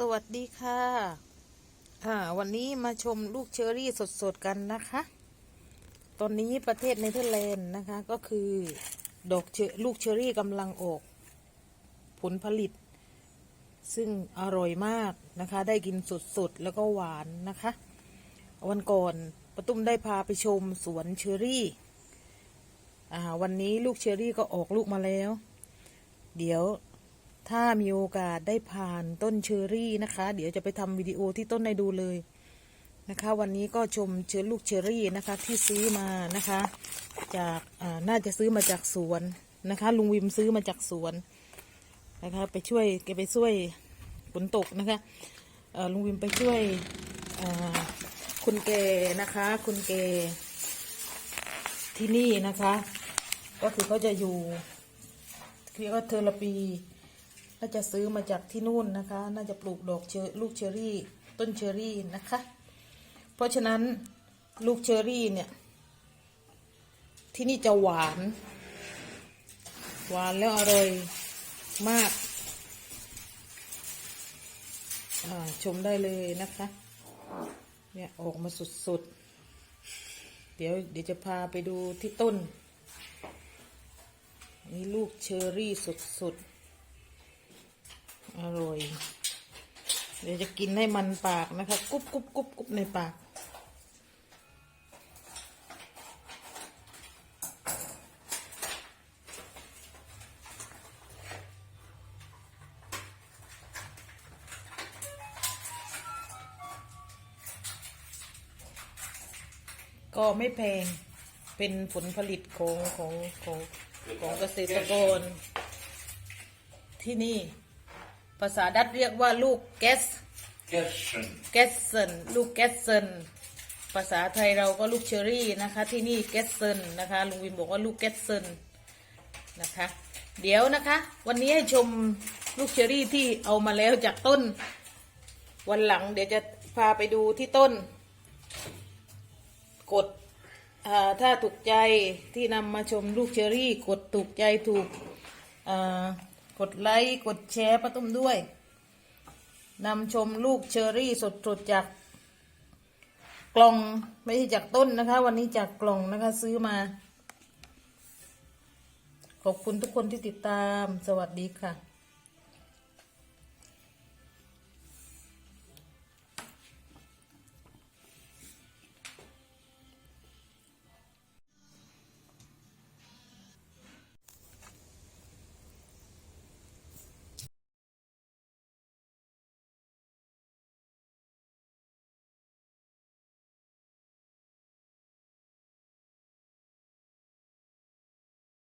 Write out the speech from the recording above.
สวัสดีค่ะ อ่า วันนี้มาชมลูกเชอรี่สดๆกันนะคะ ตอนนี้ประเทศเนเธอร์แลนด์นะคะ ก็คือดอกเชอลูกเชอรี่กำลังออก ผลผลิต ซึ่งอร่อยมากนะคะ ได้กินสดๆ แล้วก็หวานนะคะ วันก่อนประตุ้มได้พาไปชมสวนเชอรี่ อ่า วันนี้ลูกเชอรี่ก็ออกลูกมาแล้ว เดี๋ยว ถ้ามีโอกาสได้ผ่านต้นเชอรี่นะคะ เดี๋ยวจะไปทำวิดีโอที่ต้นให้ดูเลยนะคะ วันนี้ก็ชมเชื้อลูกเชอรี่นะคะ ที่ซื้อมานะคะ จากน่าจะซื้อมาจากสวนนะคะ ลุงวิมซื้อมาจากสวนนะคะ ไปช่วยแกไปช่วยฝนตกนะคะลุงวิมไปช่วยคุณแกนะคะ คุณแกที่นี่นะคะ ก็คือเขาจะอยู่เรียกว่าเทอราปี น่าจะซื้อมาจากที่นู่นนะคะ น่าจะปลูกดอกเชอลูกเชอรี่ ต้นเชอรี่นะคะ เพราะฉะนั้นลูกเชอรี่เนี่ย ที่นี่จะหวาน หวานแล้วอร่อยมากาชมได้เลยนะคะ เนี่ยออกมาสุดๆ เดี๋ยวเดี๋ยวจะพาไปดูที่ต้น นี่ลูกเชอรี่สุดๆ อร่อย เดี๋ยวจะกินให้มันปากนะคะกุบกุบกุบกุบในปาก ก็ไม่แพงเป็นผลผลิตของของของของเกษตรกรที่นี่ ภาษาดัตช์เรียกว่าลูกแก๊ส Gerson. แกสเซนลูกแกสเซนภาษาไทยเราก็ลูกเชอรี่นะคะ ที่นี่แกสเซนนะคะลุงวินบอกว่าลูกแกสเซนนะคะ เดี๋ยวนะคะ วันนี้ให้ชมลูกเชอรี่ที่เอามาแล้วจากต้น วันหลังเดี๋ยวจะพาไปดูที่ต้น กดอ่าถ้าถูกใจที่นำมาชมลูกเชอรี่ กดถูกใจถูกอ่า กดไลค์ กดแชร์ป้าตุ้มด้วยนำชมลูกเชอรี่สดๆจากกล่องไม่ใช่จากต้นนะคะ วันนี้จากกล่องนะคะซื้อมา ขอบคุณทุกคนที่ติดตามสวัสดีค่ะ